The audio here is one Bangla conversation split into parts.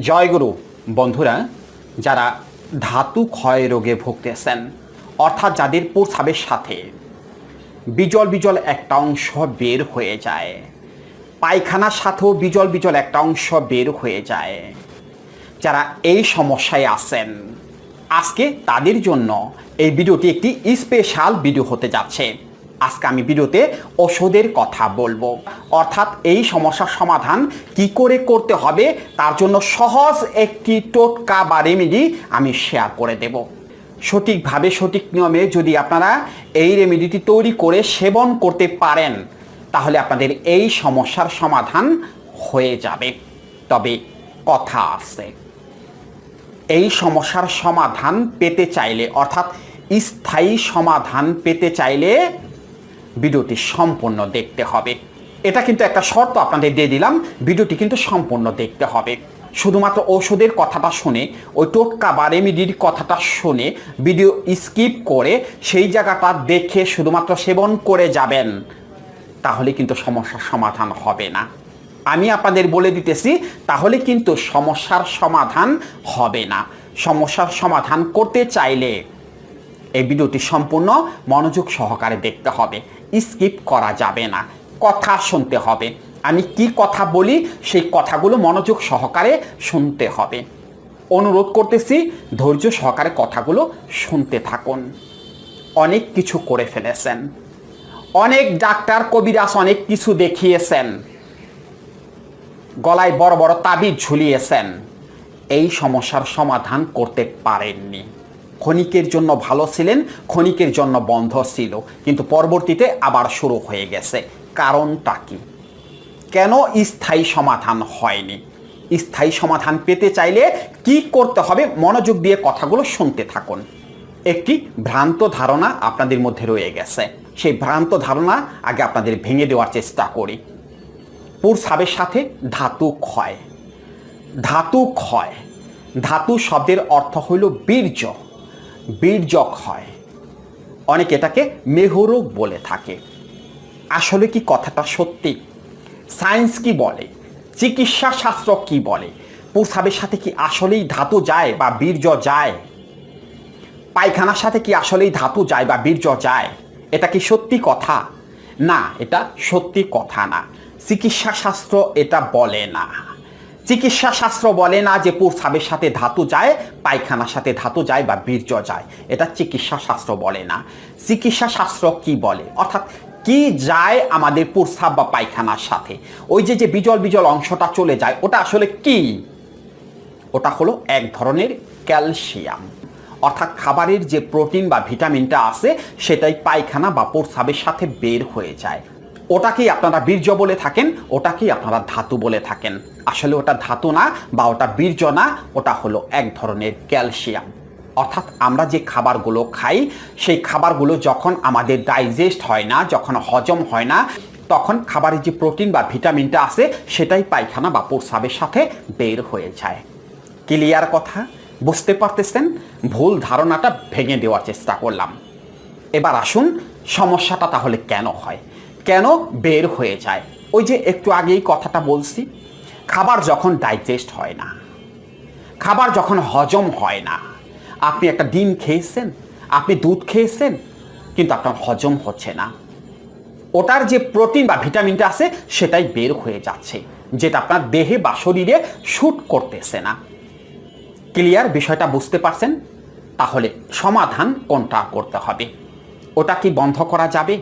জয়গুরু, বন্ধুরা, যারা ধাতু ক্ষয় রোগে ভুগতেছেন, অর্থাৎ যাদের প্রস্রাবের সাথে বিজল বিজল একটা অংশ বের হয়ে যায়, পায়খানার সাথেও বিজল বিজল একটা অংশ বের হয়ে যায়, যারা এই সমস্যায় আছেন, আজকে তাদের জন্য এই ভিডিওটি একটি স্পেশাল ভিডিও হতে যাচ্ছে। আজকে আমি ভিডিওতে ওষুধের কথা বলব। অর্থাৎ এই সমস্যার সমাধান কি করে করতে হবে, তার জন্য সহজ একটি টোটকা বা রেমেডি আমি শেয়ার করে দেব। সঠিকভাবে সঠিক নিয়মে যদি আপনারা এই রেমেডিটি তৈরি করে সেবন করতে পারেন, তাহলে আপনাদের এই সমস্যার সমাধান হয়ে যাবে। তবে কথা আছে, এই সমস্যার সমাধান পেতে চাইলে, অর্থাৎ স্থায়ী সমাধান পেতে চাইলে ভিডিওটি সম্পূর্ণ দেখতে হবে। এটা কিন্তু একটা শর্ত আপনাদের দিয়ে দিলাম, ভিডিওটি কিন্তু সম্পূর্ণ দেখতে হবে। শুধুমাত্র ওষুধের কথাটা শুনে, ওই টোটকা বা রেমিডির কথাটা শুনে ভিডিও স্কিপ করে সেই জায়গাটা দেখে শুধুমাত্র সেবন করে যাবেন, তাহলে কিন্তু সমস্যার সমাধান হবে না। আমি আপনাদের বলে দিতেছি, তাহলে কিন্তু সমস্যার সমাধান হবে না। সমস্যার সমাধান করতে চাইলে এই ভিডিওটি সম্পূর্ণ মনোযোগ সহকারে দেখতে হবে। স্কিপ করা যাবে না। কথা শুনতে হবে। আমি কি কথা বলি, সেই কথাগুলো মনোযোগ সহকারে শুনতে হবে। অনুরোধ করতেছি, ধৈর্য সহকারে কথাগুলো শুনতে থাকুন। অনেক কিছু করে ফেলেছেন। অনেক ডাক্তার, কবিরাজ অনেক কিছু দেখিয়েছেন। গলায় বড় বড় তাবিজ ঝুলিয়েছেন। এই সমস্যার সমাধান করতে পারেননি। ক্ষণিকের জন্য ভালো ছিলেন, ক্ষণিকের জন্য বন্ধ ছিল। কিন্তু পরবর্তীতে আবার শুরু হয়ে গেছে। কারণটা কি? কেন স্থায়ী সমাধান হয়নি? স্থায়ী সমাধান পেতে চাইলে কি করতে হবে? মনোযোগ দিয়ে কথাগুলো শুনতে থাকুন। একটি ভ্রান্ত ধারণা আপনাদের মধ্যে রয়ে গেছে। সেই ভ্রান্ত ধারণা আগে আপনাদের ভেঙে দেওয়ার চেষ্টা করি। প্রস্রাবের সাথে ধাতু ক্ষয়। ধাতু ক্ষয়। ধাতু শব্দের অর্থ হইল বীর্য। বীর্য হয়। অনেক এটাকে মেহরোগ বলে থাকে। আসলে কি কথাটা সত্যি? সায়েন্স কি বলে? চিকিৎসা শাস্ত্র কি বলে? প্রস্রাবের সাথে কি আসলেই ধাতু যায় বা বীর্য যায়? পায়খানার সাথে কি আসলেই ধাতু যায় বা বীর্য যায়? এটা কি সত্যি কথা? না, এটা সত্যি কথা না। চিকিৎসা শাস্ত্র এটা বলে না। চিকিৎসা শাস্ত্র বলে না যে প্রস্রাবের সাথে ধাতু যায়, পায়খানার সাথে ধাতু যায় বা বীর্য যায়। এটা চিকিৎসা শাস্ত্র বলে না। চিকিৎসা শাস্ত্র কি বলে? অর্থাৎ কি যায় আমাদের প্রস্রাব বা পায়খানার সাথে? ওই যে যে বিজল বিজল অংশটা চলে যায়, ওটা আসলে কি? ওটা হলো এক ধরনের ক্যালসিয়াম। অর্থাৎ খাবারের যে প্রোটিন বা ভিটামিনটা আছে, সেটাই পায়খানা বা প্রস্রাবের সাথে বের হয়ে যায়। ওটাকেই আপনারা বীর্য বলে থাকেন, ওটাকেই আপনারা ধাতু বলে থাকেন। আসলে ওটা ধাতু না বা ওটা বীর্য না, ওটা হলো এক ধরনের ক্যালসিয়াম। অর্থাৎ আমরা যে খাবারগুলো খাই, সেই খাবারগুলো যখন আমাদের ডাইজেস্ট হয় না, যখন হজম হয় না, তখন খাবারের যে প্রোটিন বা ভিটামিনটা আছে, সেটাই পায়খানা বা প্রস্রাবের সাথে বের হয়ে যায়। ক্লিয়ার কথা? বুঝতে পারতেছেন? ভুল ধারণাটা ভেঙে দেওয়ার চেষ্টা করলাম। এবার আসুন, সমস্যাটা তাহলে কেন হয়? কেন বের হয়ে যায়? ওই যে একটু আগেই কথাটা বলছি খাবার যখন ডাইজেস্ট হয় না, খাবার যখন হজম হয় না, আপনি একটা ডিম খেয়েছেন, আপনি দুধ খেয়েছেন, কিন্তু আপনার হজম হচ্ছে না। ওটার যে প্রোটিন বা ভিটামিনটা আছে, সেটাই বের হয়ে যাচ্ছে, যেটা আপনার দেহে বা শরীরে শ্যুট করতেছে না। ক্লিয়ার বিষয়টা বুঝতে পারছেন? তাহলে সমাধান কোনটা করতে হবে? ওটা কি বন্ধ করা যাবে?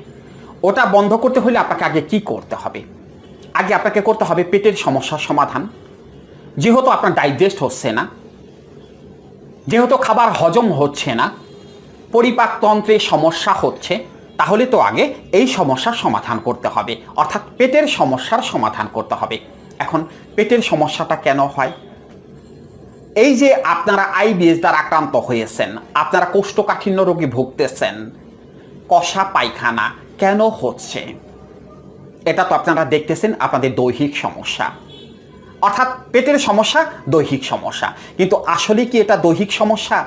ওটা বন্ধ করতে হলে আপনাকে আগে কি করতে হবে? আগে আপনাকে করতে হবে পেটের সমস্যার সমাধান। যেহেতু আপনার ডাইজেস্ট হচ্ছে না, যেহেতু খাবার হজম হচ্ছে না পরিপাকতন্ত্রে সমস্যা হচ্ছে, তাহলে তো আগে এই সমস্যার সমাধান করতে হবে। অর্থাৎ পেটের সমস্যার সমাধান করতে হবে। এখন পেটের সমস্যাটা কেন হয়? এই যে আপনারা আইবিএস দ্বারা আক্রান্ত হয়েছেন, আপনারা কোষ্ঠকাঠিন্য রোগে ভুগতেছেন, কষা পায়খানা কেন হচ্ছে? এটা তো আপনারা দেখতেছেন আপনাদের দৈহিক সমস্যা। অর্থাৎ পেটের সমস্যা, দৈহিক সমস্যা। কিন্তু আসলে কি এটা দৈহিক সমস্যা?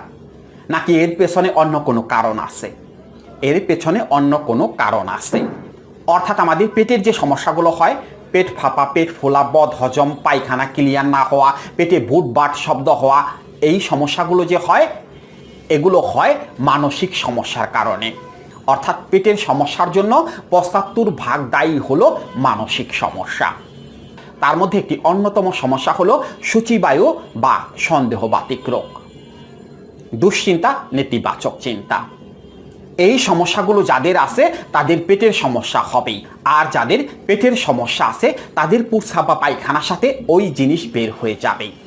নাকি এর পেছনে অন্য কোনো কারণ আছে? এর পেছনে অন্য কোনো কারণ আছে। অর্থাৎ আমাদের পেটের যে সমস্যাগুলো হয়, পেট ফাঁপা, পেট ফোলা, বদ, হজম, পায়খানা ক্লিয়ার না হওয়া, পেটে বুট বাট শব্দ হওয়া, এই সমস্যাগুলো যে হয়, এগুলো হয় মানসিক সমস্যার কারণে। অর্থাৎ পেটের সমস্যার জন্য পঁচাত্তর ভাগ দায়ী হলো মানসিক সমস্যা। তার মধ্যে একটি অন্যতম সমস্যা হলো সূচিবায়ু বা সন্দেহবাতিক রোগ। দুশ্চিন্তা, নেতিবাচক চিন্তা। এই সমস্যাগুলো যাদের আছে, তাদের পেটের সমস্যা হবেই। আর যাদের পেটের সমস্যা আছে, তাদের পুরসা বা পায়খানার সাথে ওই জিনিস বের হয়ে যাবে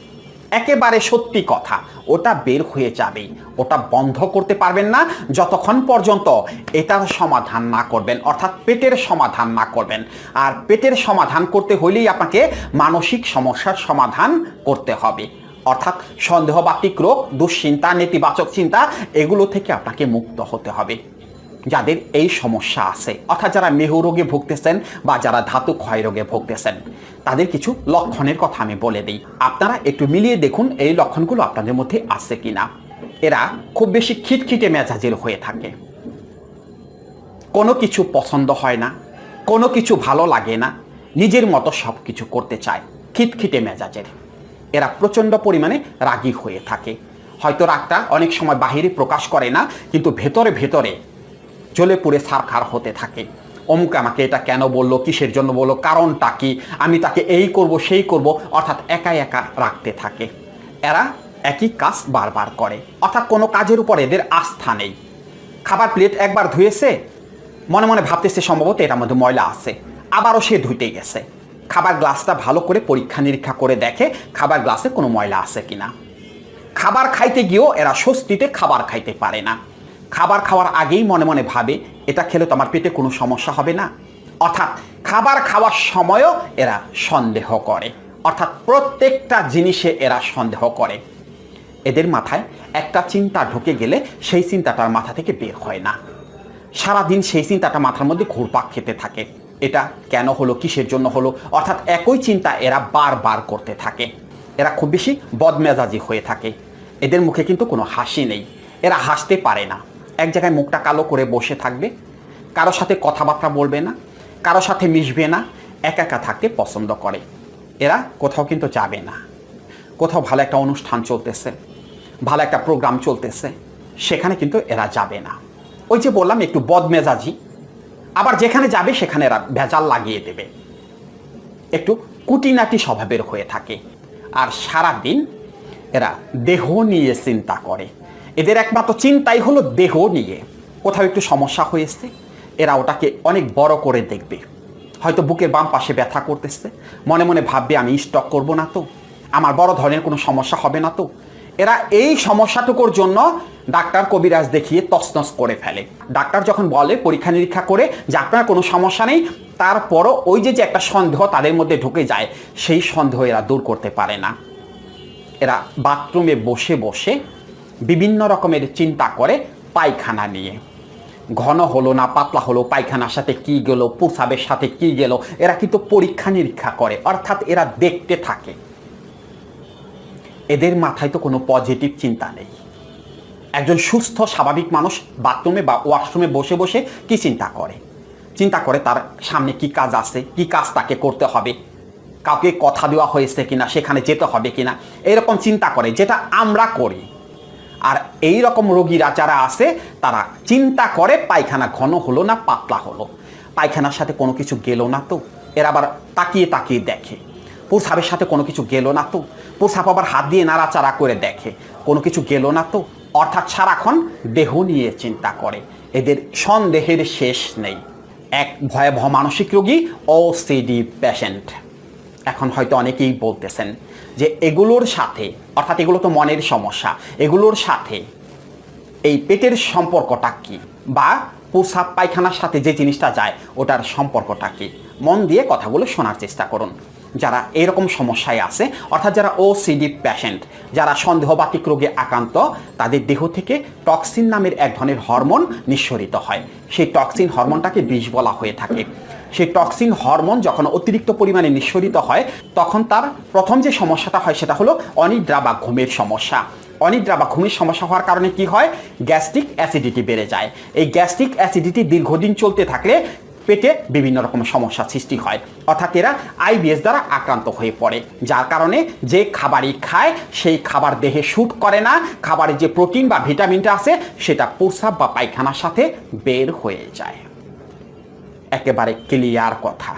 একেবারে সত্যি কথা, ওটা বের হয়ে যাবে ওটা বন্ধ করতে পারবেন না, যতক্ষণ পর্যন্ত এটার সমাধান না করবেন, অর্থাৎ পেটের সমাধান না করবেন। আর পেটের সমাধান করতে হলেই আপনাকে মানসিক সমস্যার সমাধান করতে হবে। অর্থাৎ সন্দেহবাতিক রোগ, দুশ্চিন্তা, নেতিবাচক চিন্তা, এগুলো থেকে আপনাকে মুক্ত হতে হবে। যাদের এই সমস্যা আছে। অর্থাৎ যারা মেহু রোগে ভুগতেছেন বা যারা ধাতু ক্ষয় রোগে ভুগতেছেন, তাদের কিছু লক্ষণের কথা আমি বলে দিই। আপনারা একটু মিলিয়ে দেখুন এই লক্ষণগুলো আপনাদের মধ্যে আছে কিনা। এরা খুব বেশি খিটখিটে মেজাজের হয়ে থাকে। কোনো কিছু পছন্দ হয় না, কোনো কিছু ভালো লাগে না, নিজের মতো সব কিছু করতে চায়, খিটখিটে মেজাজের। এরা প্রচণ্ড পরিমাণে রাগী হয়ে থাকে। হয়তো রাগটা অনেক সময় বাহিরে প্রকাশ করে না, কিন্তু ভেতরে ভেতরে জ্বলে পুড়ে সারখার হতে থাকে। অমুক আমাকে এটা কেন বলল, কিসের জন্য বলল, কারণটা কি? আমি তাকে এই করব, সেই করব, অর্থাৎ একা একা রাখতে থাকে। এরা একই কাজ বারবার করে। অর্থাৎ কোনো কাজের উপর এদের আস্থা নেই। খাবার প্লেট একবার ধুয়েছে, মনে মনে ভাবতেছে সম্ভবত এটার মধ্যে ময়লা আছে। আবারও সে ধুইতে গেছে। খাবার গ্লাসটা ভালো করে পরীক্ষা নিরীক্ষা করে দেখে খাবার গ্লাসে কোনো ময়লা আছে কিনা। খাবার খাইতে গিয়েও এরা স্বস্তিতে খাবার খাইতে পারে না। খাবার খাওয়ার আগেই মনে মনে ভাবে, এটা খেলে তো আমার পেটে কোনো সমস্যা হবে না। অর্থাৎ খাবার খাওয়ার সময়ও এরা সন্দেহ করে। অর্থাৎ প্রত্যেকটা জিনিসে এরা সন্দেহ করে। এদের মাথায় একটা চিন্তা ঢুকে গেলে সেই চিন্তাটার মাথা থেকে বের হয় না। সারাদিন সেই চিন্তাটা মাথার মধ্যে ঘুরপাক খেতে থাকে। এটা কেন হলো, কিসের জন্য হলো? অর্থাৎ একই চিন্তা এরা বারবার করতে থাকে। এরা খুব বেশি বদমেজাজি হয়ে থাকে। এদের মুখে কিন্তু কোনো হাসি নেই। এরা হাসতে পারে না। এক জায়গায় মুখটা কালো করে বসে থাকবে। কারও সাথে কথাবার্তা বলবে না, কারও সাথে মিশবে না, একা একা থাকতে পছন্দ করে। এরা কোথাও কিন্তু যাবে না। কোথাও ভালো একটা অনুষ্ঠান চলতেছে, ভালো একটা প্রোগ্রাম চলতেছে, সেখানে কিন্তু এরা যাবে না। ওই যে বললাম, একটু বদমেজাজি। আবার যেখানে যাবে, সেখানে এরা ভেজাল লাগিয়ে দেবে। একটু কুটিনাটি স্বভাবের হয়ে থাকে। আর সারা দিন এরা দেহ নিয়ে চিন্তা করে। এদের একমাত্র চিন্তাই হলো দেহ নিয়ে। কোথাও একটু সমস্যা হয়েছে এরা ওটাকে অনেক বড় করে দেখবে। হয়তো বুকের বাম পাশে ব্যথা করতেছে, মনে মনে ভাববে, আমি স্টক করব না তো, আমার বড় ধরনের কোনো সমস্যা হবে না তো। এরা এই সমস্যাটুকুর জন্য ডাক্তার কবিরাজ দেখিয়ে তছনছ করে ফেলে। ডাক্তার যখন বলে পরীক্ষা নিরীক্ষা করে যে আপনার কোনো সমস্যা নেই, তারপরও ওই যে যে একটা সন্দেহ তাদের মধ্যে ঢুকে যায়, সেই সন্দেহ এরা দূর করতে পারে না। এরা বাথরুমে বসে বসে বিভিন্ন রকমের চিন্তা করে পায়খানা নিয়ে। ঘন হলো না, পাতলা হলো, পায়খানার সাথে কি গেল, প্রসাবের সাথে কি গেল, এরা কিন্তু পরীক্ষা নিরীক্ষা করে, অর্থাৎ এরা দেখতে থাকে। এদের মাথায় তো কোনো পজিটিভ চিন্তা নেই। একজন সুস্থ, স্বাভাবিক মানুষ বাথরুমে বা ওয়াশরুমে বসে বসে কি চিন্তা করে? চিন্তা করে তার সামনে কি কাজ আছে, কি কাজ তাকে করতে হবে, কাউকে কথা দেওয়া হয়েছে কিনা, সেখানে যেতে হবে কিনা, এরকম চিন্তা করে, যেটা আমরা করি। আর এই রকম রোগীরা যারা আছে, তারা চিন্তা করে পায়খানা ঘন হলো না পাতলা হলো। পায়খানার সাথে কোনো কিছু গেল না তো। এরা আবার তাকিয়ে তাকিয়ে দেখে। প্রসাবের সাথে কোনো কিছু গেল না তো। প্রসাব আবার হাত দিয়ে নাড়াচাড়া করে দেখে। কোনো কিছু গেল না তো। অর্থাৎ সারাক্ষণ দেহ নিয়ে চিন্তা করে। এদের সন্দেহের শেষ নেই। এক ভয়াবহ মানসিক রোগী ও সিডি পেশেন্ট এখন হয়তো অনেকেই বলতেছেন যে এগুলোর সাথে, অর্থাৎ এগুলো তো মনের সমস্যা, এগুলোর সাথে এই পেটের সম্পর্কটা কি? বা প্রসাব পায়খানার সাথে যে জিনিসটা যায়, ওটার সম্পর্কটা কি? মন দিয়ে কথাগুলো শোনার চেষ্টা করুন। যারা এরকম সমস্যায় আছে, অর্থাৎ যারা ওসিডি প্যাশেন্ট যারা সন্দেহবাতিক রোগে আক্রান্ত, তাদের দেহ থেকে টক্সিন নামের এক ধরনের হরমোন নিঃসরিত হয়। সেই টক্সিন হরমোনটাকে বিষ বলা হয়ে থাকে। সেই টক্সিন হরমোন যখন অতিরিক্ত পরিমাণে নিঃসরিত হয়, তখন তার প্রথম যে সমস্যাটা হয় সেটা হলো অনিদ্রা বা ঘুমের সমস্যা। অনিদ্রা বা ঘুমের সমস্যা হওয়ার কারণে কি হয়? গ্যাস্ট্রিক অ্যাসিডিটি বেড়ে যায়। এই গ্যাস্ট্রিক অ্যাসিডিটি দীর্ঘদিন চলতে থাকলে পেটে বিভিন্ন রকম সমস্যা সৃষ্টি হয়। অর্থাৎ এরা আইবিএস দ্বারা আক্রান্ত হয়ে পড়ে। যার কারণে যে খাবারই খায়, সেই খাবার দেহে শ্যুট করে না, খাবারে যে প্রোটিন বা ভিটামিনটা আছে, সেটা প্রস্রাব বা পায়খানার সাথে বের হয়ে যায়। একেবারে ক্লিয়ার কথা।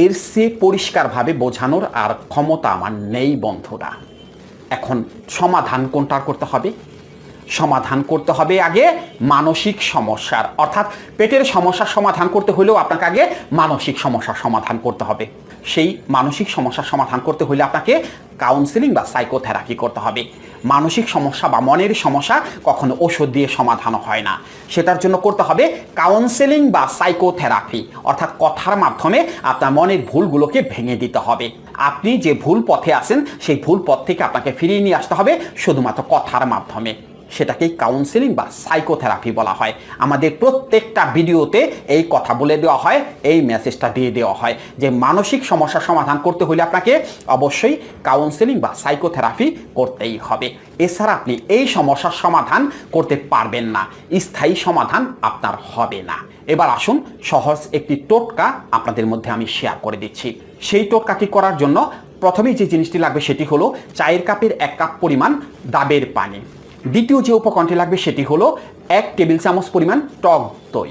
এর সে পরিষ্কারভাবে বোঝানোর আর ক্ষমতা আমার নেই বন্ধুরা। এখন সমাধান কোনটার করতে হবে? সমাধান করতে হবে আগে মানসিক সমস্যার। অর্থাৎ পেটের সমস্যার সমাধান করতে হলেও আপনাকে আগে মানসিক সমস্যার সমাধান করতে হবে। সেই মানসিক সমস্যার সমাধান করতে হলে আপনাকে কাউন্সিলিং বা সাইকোথেরাপি করতে হবে। মানসিক সমস্যা বা মনের সমস্যা কখনো ওষুধ দিয়ে সমাধান হয় না। সেটার জন্য করতে হবে কাউন্সেলিং বা সাইকোথেরাপি অর্থাৎ কথার মাধ্যমে আপনার মনের ভুলগুলোকে ভেঙে দিতে হবে। আপনি যে ভুল পথে আছেন, সেই ভুল পথ থেকে আপনাকে ফিরিয়ে নিয়ে আসতে হবে শুধুমাত্র কথার মাধ্যমে। সেটাকেই কাউন্সেলিং বা সাইকোথেরাপি বলা হয়। আমাদের প্রত্যেকটা ভিডিওতে এই কথা বলে দেওয়া হয়, এই মেসেজটা দিয়ে দেওয়া হয় যে মানসিক সমস্যার সমাধান করতে হলে আপনাকে অবশ্যই কাউন্সেলিং বা সাইকোথেরাপি করতেই হবে। এছাড়া আপনি এই সমস্যার সমাধান করতে পারবেন না, স্থায়ী সমাধান আপনার হবে না। এবার আসুন, সহজ একটি টোটকা আপনাদের মধ্যে আমি শেয়ার করে দিচ্ছি। সেই টোটকাটি করার জন্য? প্রথমেই যে জিনিসটি লাগবে সেটি হলো চায়ের কাপের এক কাপ পরিমাণ ডাবের পানি। দ্বিতীয় যে উপকণ্ঠে লাগবে সেটি হলো এক টেবিল চামচ পরিমাণ টক দই।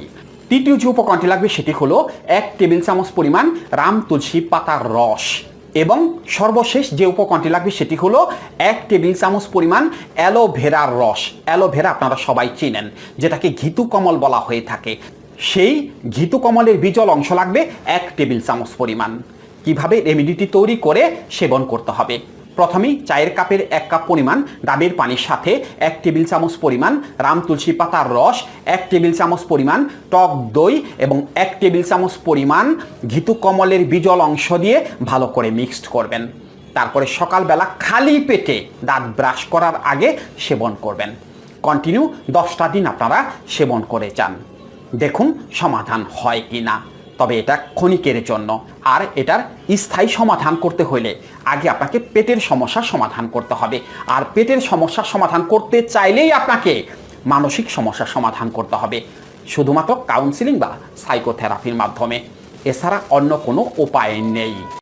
তৃতীয় যে উপকণ্ঠে লাগবে সেটি হলো এক টেবিল চামচ পরিমাণ রাম তুলসী পাতার রস। এবং সর্বশেষ যে উপকণ্ঠে লাগবে সেটি হলো এক টেবিল চামচ পরিমাণ অ্যালোভেরার রস। অ্যালোভেরা আপনারা সবাই চিনেন, যেটাকে ঘিতু কমল বলা হয়ে থাকে। সেই ঘিতু কমলের বিজল অংশ লাগবে এক টেবিল চামচ পরিমাণ। কীভাবে রেমিডিটি তৈরি করে সেবন করতে হবে? প্রথমেই চায়ের কাপের এক কাপ পরিমাণ, ডাবের পানির সাথে এক টেবিল চামচ পরিমাণ, রাম তুলসী পাতার রস, এক টেবিল চামচ পরিমাণ, টক দই এবং এক টেবিল চামচ পরিমাণ ঘিতু কমলের বিজল অংশ দিয়ে ভালো করে মিক্সড করবেন। তারপরে সকালবেলা খালি পেটে দাঁত ব্রাশ করার আগে সেবন করবেন। কন্টিনিউ দশটা দিন আপনারা সেবন করে যান। দেখুন সমাধান হয় কি না তবে এটা ক্ষণিকের জন্য। আর এটার স্থায়ী সমাধান করতে হলে আগে আপনাকে পেটের সমস্যার সমাধান করতে হবে। আর পেটের সমস্যার সমাধান করতে চাইলেই আপনাকে মানসিক সমস্যার সমাধান করতে হবে। শুধুমাত্র কাউন্সিলিং বা সাইকোথেরাপির মাধ্যমে। এছাড়া অন্য কোনো উপায় নেই।